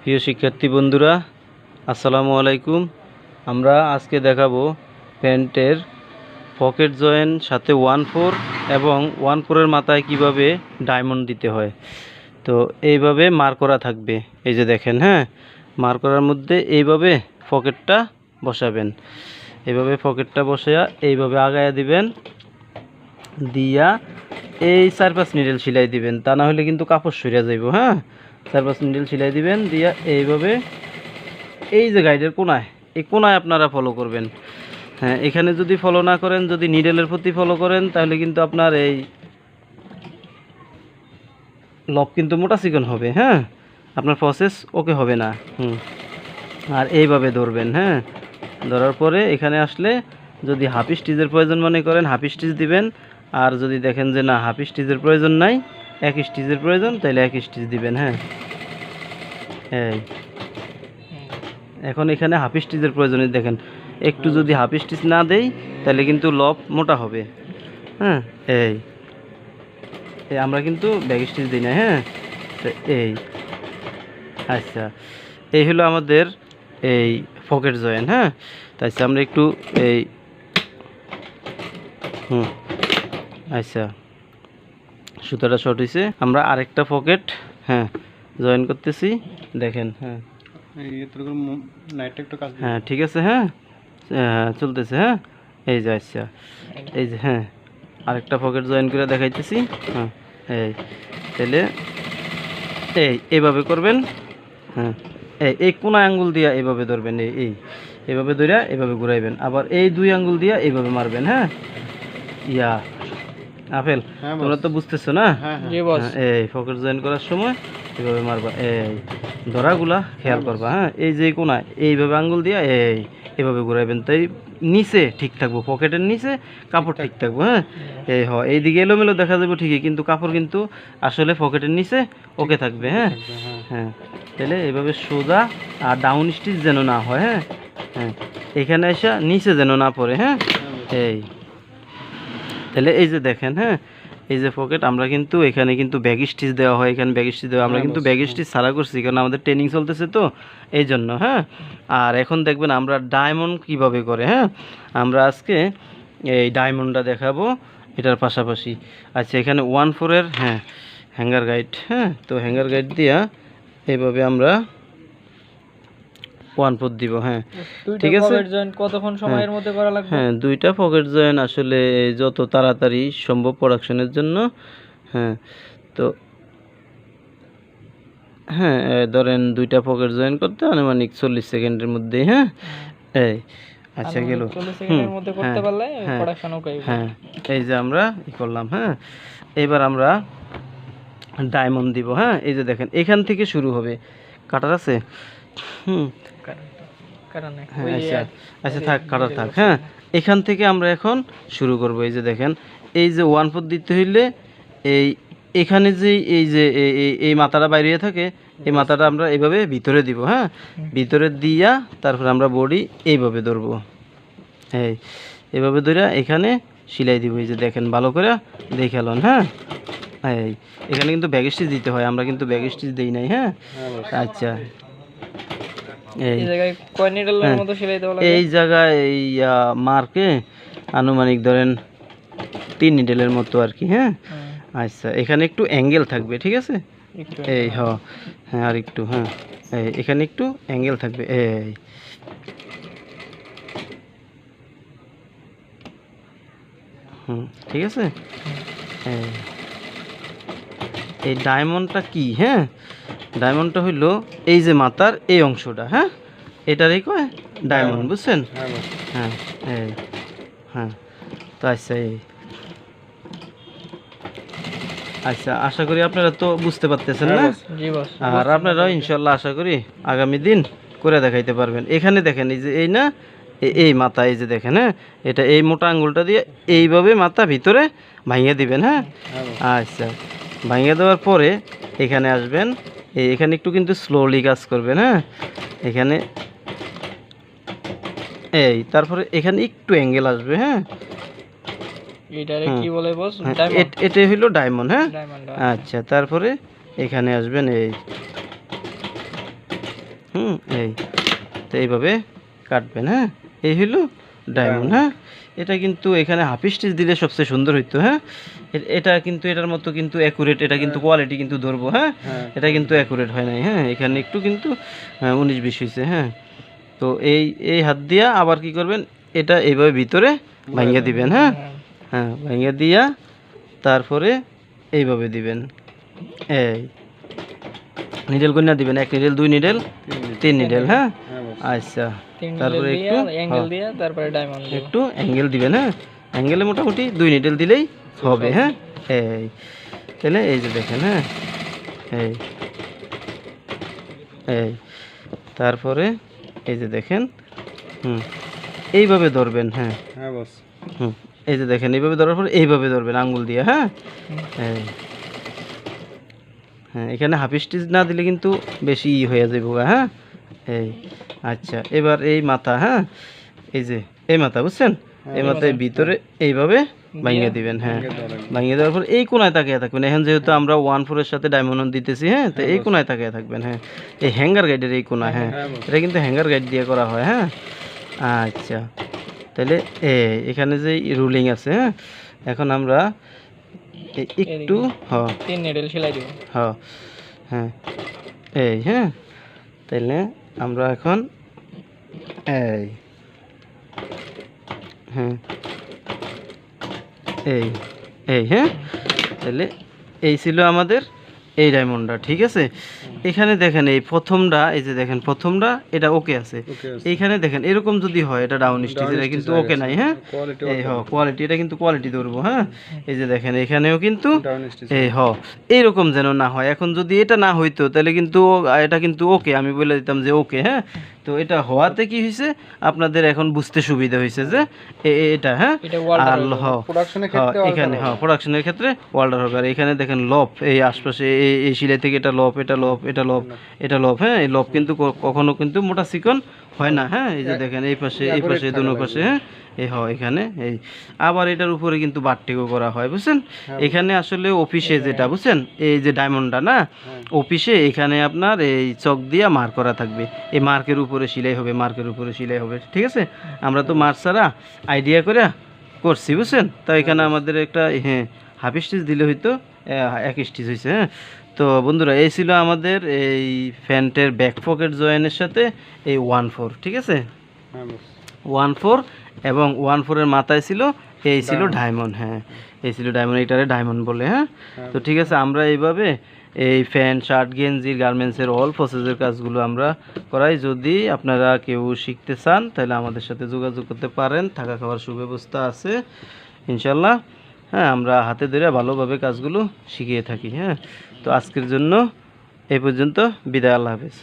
প্রিয় শিক্ষার্থী বন্ধুরা, আসসালামু আলাইকুম। আমরা আজকে দেখাবো প্যান্টের পকেট জয়েন সাথে ওয়ান ফোর এবং ওয়ান ফোরের মাথায় কীভাবে ডায়মন্ড দিতে হয়। তো এইভাবে মার করা থাকবে। এই যে দেখেন হ্যাঁ? মার করার মধ্যে এইভাবে পকেটটা বসাবেন। এইভাবে পকেটটা বসায়া এইভাবে আগায়া দিবেন। দিয়া এই চার পাঁচ নিডেল সেলাই দিবেন। তা না হলে কিন্তু কাপড় সরিয়া যাইব হ্যাঁ? চার পাঁচ নিডেল সেলাই দিবেন, দিয়া এইভাবে এই যে গাইডের কোনায়, এই কোনায় আপনারা ফলো করবেন। হ্যাঁ এখানে যদি ফলো না করেন, যদি নিডেলের প্রতি ফলো করেন, তাহলে কিন্তু আপনার এই লব কিন্তু মোটা চিকন হবে হ্যাঁ? আপনার প্রসেস ওকে হবে না, হুম। আর এইভাবে ধরবেন হ্যাঁ? ধরার পরে এখানে আসলে যদি হাফ স্টিচের প্রয়োজন মনে করেন, হাফ স্টিচ দিবেন। আর যদি দেখেন যে না, হাফ স্টিচের প্রয়োজন নাই এক স্টিচের প্রয়োজন তাহলে এক স্টিচ দিবেন হ্যাঁ? এই। এখন এখানে হাফ স্টিচের প্রয়োজনে দেখেন একটু যদি হাফ স্টিচ না দেই তাহলে কিন্তু লব মোটা হবে হ্যাঁ? এই। এই আমরা কিন্তু ব্যাগ স্টিচ দিই না হ্যাঁ? এই। আচ্ছা এই হলো আমাদের এই পকেট জয়েন হ্যাঁ? তাই আমরা একটু এই হুম আচ্ছা। সুতোটা শর্ট হয়েছে আমরা আরেকটা পকেট হ্যাঁ জয়েন করতেছি। দেখেন হ্যাঁ। হ্যাঁ ঠিক আছে হ্যাঁ। চলতেছে হ্যাঁ। এই যে আচ্ছা। এই যে হ্যাঁ। আরেকটা পকেট জয়েন করে দেখাইতেছি হ্যাঁ। এই তাহলে এই এইভাবে করবেন হ্যাঁ। এই এই কোনা আঙ্গুল দিয়া এইভাবে ধরবেন এই এই। এইভাবে ধরে এইভাবে ঘুরাইবেন। আবার এই দুই আঙ্গুল দিয়া এইভাবে মারবেন হ্যাঁ। ইয়া। আপেল? হ্যাঁ, তোমরা তো বুঝতেছো না? হ্যাঁ হ্যাঁ। জি বস। এই ফোকাস জয়েন করার সময় এইভাবে মারবা। এই ধরাগুলা খেয়াল করবা হ্যাঁ? এই যে কোনায় এইভাবে আঙ্গুল দিয়া এই এভাবে ঘুরাইবেন। তাই নিচে ঠিক থাকব পকেটের নিচে কাপড় ঠিক থাকব হ্যাঁ? এই হ এইদিকে এলোমেলো দেখা যাবে ঠিকই কিন্তু কাপড় কিন্তু আসলে পকেটের নিচে ওকে থাকবে হ্যাঁ? হ্যাঁ। হ্যাঁ তাহলে এইভাবে সোজা আর ডাউন স্টিচ যেন না হয় হ্যাঁ? হ্যাঁ এখানে এসে নিচে যেন না পড়ে হ্যাঁ? এই তাহলে এই যে দেখেন হ্যাঁ? এই যে পকেট আমরা কিন্তু এখানে কিন্তু ব্যাগ স্টিচ দেওয়া হয় এখানে ব্যাগ স্টিচ দেওয়া আমরা কিন্তু ব্যাগ স্টিচ ছাড়া করছি কারণ আমাদের ট্রেনিং চলতেছে তো এই জন্য হ্যাঁ? আর এখন দেখবেন আমরা ডায়মন্ড কীভাবে করে হ্যাঁ? আমরা আজকে এই ডায়মন্ডটা দেখাবো এটার পাশাপাশি। আচ্ছা এখানে ওয়ান ফোরের হ্যাঁ হ্যাঙ্গার গাইড হ্যাঁ? তো হ্যাঙ্গার গাইড দিয়া এইভাবে আমরা ওয়ান ফোর দিব হ্যাঁ। ঠিক আছে? কতক্ষণ সময়ের মধ্যে করা লাগবে? হ্যাঁ দুইটা পকেট জয়েন আসলে যত তাড়াতাড়ি সম্ভব প্রোডাকশনের জন্য হ্যাঁ। তো হ্যাঁ ধরেন দুইটা পকেট জয়েন করতে আনুমানিক চল্লিশ সেকেন্ডের মধ্যে হ্যাঁ। এই আচ্ছা গেল। 40 সেকেন্ডের মধ্যে করতে হ্যাঁ, হ্যাঁ, হ্যাঁ এই যে আমরা ই করলাম হ্যাঁ। এবার আমরা ডায়মন্ড দিব হ্যাঁ। এই যে দেখেন এখান থেকে শুরু হবে। কাটার আছে? হুম। হ্যাঁ আচ্ছা আচ্ছা থাক কাটা থাক হ্যাঁ। এখান থেকে আমরা এখন শুরু করব এই যে দেখেন। এই যে ওয়ান ফোর দিতে হইলে এই এখানে যে এই যে এই- মাথাটা বাইরে থাকে এই মাথাটা আমরা এইভাবে ভিতরে দিব হ্যাঁ? ভিতরে দিয়া তারপর আমরা বডি এইভাবে ধরবো। এই এইভাবে ধরে এখানে সিলাই দিব এই যে দেখেন ভালো করে দেখালন হ্যাঁ? এই এখানে কিন্তু ব্যাগ স্টিচ দিতে হয় আমরা কিন্তু ব্যাগ স্টিচ দিই নাই হ্যাঁ? আচ্ছা। এই এই জায়গায় হ্যাঁ। এই মার্কে আনুমানিক ধরেন তিন নিডেলের মতো আর কি হ্যাঁ? আচ্ছা এখানে একটু অ্যাঙ্গেল থাকবে ঠিক আছে? এই হ হ্যাঁ আর একটু হ্যাঁ এই এখানে একটু অ্যাঙ্গেল থাকবে এই হুম ঠিক আছে? এই এই ডায়মন্ডটা কি হ্যাঁ? ডায়মন্ডটা হইল এই যে মাথার এই অংশটা হ্যাঁ? এটারই কয় ডায়মন্ড বুঝছেন? হ্যাঁ হ্যাঁ এই হ্যাঁ। তো আচ্ছা এই। আচ্ছা আশা করি আপনারা তো বুঝতে পারতেছেন না? জি বস আর আপনারাও ইনশাল্লাহ আশা করি আগামী দিন করে দেখাইতে পারবেন। এখানে দেখেন এই যে এই না এই মাথা এই যে দেখেন হ্যাঁ? এটা এই মোটা আঙ্গুলটা দিয়ে এইভাবে মাথা ভিতরে ভাঙিয়ে দিবেন হ্যাঁ? হ্যাঁ আচ্ছা ভাঙিয়ে দেওয়ার পরে এখানে আসবেন এখানে একটু কিন্তু স্লোলি কাজ করবেন হ্যাঁ? এখানে এই তারপরে এখানে একটু অ্যাঙ্গেল আসবে হ্যাঁ? এটারে হুম। কি বলে বস হ্যাঁ, ডায়মন্ড এট- এটাই হইল ডায়মন্ড হ্যাঁ? আচ্ছা। তারপরে এখানে আসবেন এই। হুম এই। তো এইভাবে কাটবেন হ্যাঁ? এই হলো ডায়মন্ড হ্যাঁ। এটা কিন্তু এখানে হাফ স্টিচ দিলে সবচেয়ে সুন্দর হইতো হ্যাঁ? এটা কিন্তু এটার মতো কিন্তু অ্যাকুরেট এটা কিন্তু কোয়ালিটি কিন্তু ধরবো হ্যাঁ? হ্যাঁ। এটা কিন্তু অ্যাকুরেট হয় নাই হ্যাঁ? এখানে একটু কিন্তু উনিশ বিশ হয়েছে হ্যাঁ? তো এই এই হাত দিয়া আবার কি করবেন? এটা এইভাবে ভিতরে ভাঙিয়ে দিবেন হ্যাঁ? হ্যাঁ। হ্যাঁ ভাঙিয়ে দিয়া তারপরে এইভাবে দিবেন। এই। নিডেল কন্যা দিবেন এক নিডেল দুই নিডেল তিন নিডেল হ্যাঁ হ্যাঁ? আচ্ছা তারপরে একটু অ্যাঙ্গেল হ্যাঁ, দিয়ে তারপরে ডায়মন্ড একটু অ্যাঙ্গেল দিবেন হ্যাঁ অ্যাঙ্গেলে মোটামুটি দুই নিডেল দিলেই হবে হ্যাঁ? এই তাহলে এই যে দেখেন হ্যাঁ? এই এই তারপরে এই যে দেখেন হুম এইভাবে ধরবেন হ্যাঁ? হ্যাঁ বস। হুম এই যে দেখেন এইভাবে ধরার পর এইভাবে ধরবেন আঙ্গুল দিয়ে হ্যাঁ। এই হ্যাঁ এখানে হাফ স্টিচ না দিলে কিন্তু বেশি ই হয়ে যাবে গা, হ্যাঁ? এই আচ্ছা এবার এই মাথা হ্যাঁ? এই যে এই মাথা বুঝছেন? এই মাথায় ভিতরে এইভাবে ভাঙিয়ে দিবেন হ্যাঁ। ভাঙিয়ে দেওয়ার পর এই কোনায় তাকিয়ে থাকবেন এখন যেহেতু আমরা ওয়ান ফোরের সাথে ডায়মন্ড দিতেছি হ্যাঁ তো এই কোনায় তাকিয়ে থাকবেন হ্যাঁ। এই হ্যাঙ্গার গাইডের এই কোনায় হ্যাঁ। এটা কিন্তু হ্যাঙ্গার গাইড দিয়ে করা হয় হ্যাঁ। আচ্ছা তাহলে এ এখানে যে রুলিং আছে হ্যাঁ এখন আমরা একটু হ। তিন নিডেল সেলাই দিব। হ হ্যাঁ এই হ্যাঁ। তাইলে আমরা এখন এই হ্যাঁ এই এই হ্যাঁ? তাহলে এই ছিল আমাদের এই ডায়মন্ডটা ঠিক আছে? এখানে দেখেন এই প্রথমটা এই যে দেখেন প্রথমটা এটা ওকে আছে। এখানে এইখানে দেখেন এরকম যদি হয় এটা ডাউন স্টিচ এটা কিন্তু ওকে নাই হ্যাঁ? এই হ কোয়ালিটি এটা কিন্তু কোয়ালিটি ধরবো হ্যাঁ? এই যে দেখেন এখানেও কিন্তু এই হ এইরকম যেন না হয়। এখন যদি এটা না হইতো তাহলে কিন্তু এটা কিন্তু ওকে আমি বলে দিতাম যে ওকে হ্যাঁ? তো এটা হওয়াতে কি হয়েছে আপনাদের এখন বুঝতে সুবিধা হয়েছে যে এটা হ্যাঁ? আর হ্যাঁ, ক্ষেত্রে এখানে হ্যাঁ প্রোডাকশনের ক্ষেত্রে ওয়াল্ডার হবে আর এখানে দেখেন লপ এই আশপাশে এই এই সিলাই থেকে এটা লপ এটা লপ এটা লপ এটা লপ হ্যাঁ? এই লপ কিন্তু কখনো কিন্তু মোটা চিকন হয় না হ্যাঁ? এই যে দেখেন এই পাশে এই পাশে দুনো পাশে হ্যাঁ? এই হয় এখানে এই আবার এটার উপরে কিন্তু বাটটিও করা হয় বুঝছেন? এখানে আসলে অফিসে যেটা বুঝছেন? এই যে ডায়মন্ডটা না? অফিসে এখানে আপনার এই চক দিয়া মার্ক করা থাকবে। এই মার্কের উপরে সিলাই হবে মার্কের উপরে সিলাই হবে ঠিক আছে? আমরা তো মার্ক ছাড়া আইডিয়া করে করছি বুঝছেন? তো এখানে আমাদের একটা হ্যাঁ হাফ স্টিচ দিলে হয়তো এক স্টিচ হয়েছে হ্যাঁ? তো বন্ধুরা এই ছিল আমাদের এই ফ্যান্টের ব্যাক পকেট জয়েনের সাথে এই ওয়ান ফোর ঠিক আছে? হ্যাঁ ওয়ান ফোর এবং ওয়ান ফোরের মাথায় ছিল এই ছিল ডায়মন্ড হ্যাঁ। এই ছিল ডায়মন্ড এটারে ডায়মন্ড বলে হ্যাঁ। তো ঠিক আছে আমরা এইভাবে এই প্যান্ট শার্ট গেঞ্জি গার্মেন্টসের অল প্রসেসের কাজগুলো আমরা করাই। যদি আপনারা কেউ শিখতে চান তাহলে আমাদের সাথে যোগাযোগ করতে পারেন। থাকা খাওয়ার সুব্যবস্থা আছে ইনশাল্লাহ। হ্যাঁ আমরা হাতে ধরে ভালোভাবে কাজগুলো শিখিয়ে থাকি হ্যাঁ। তো আজকের জন্য এই পর্যন্ত বিদায় আল্লাহ হাফেজ।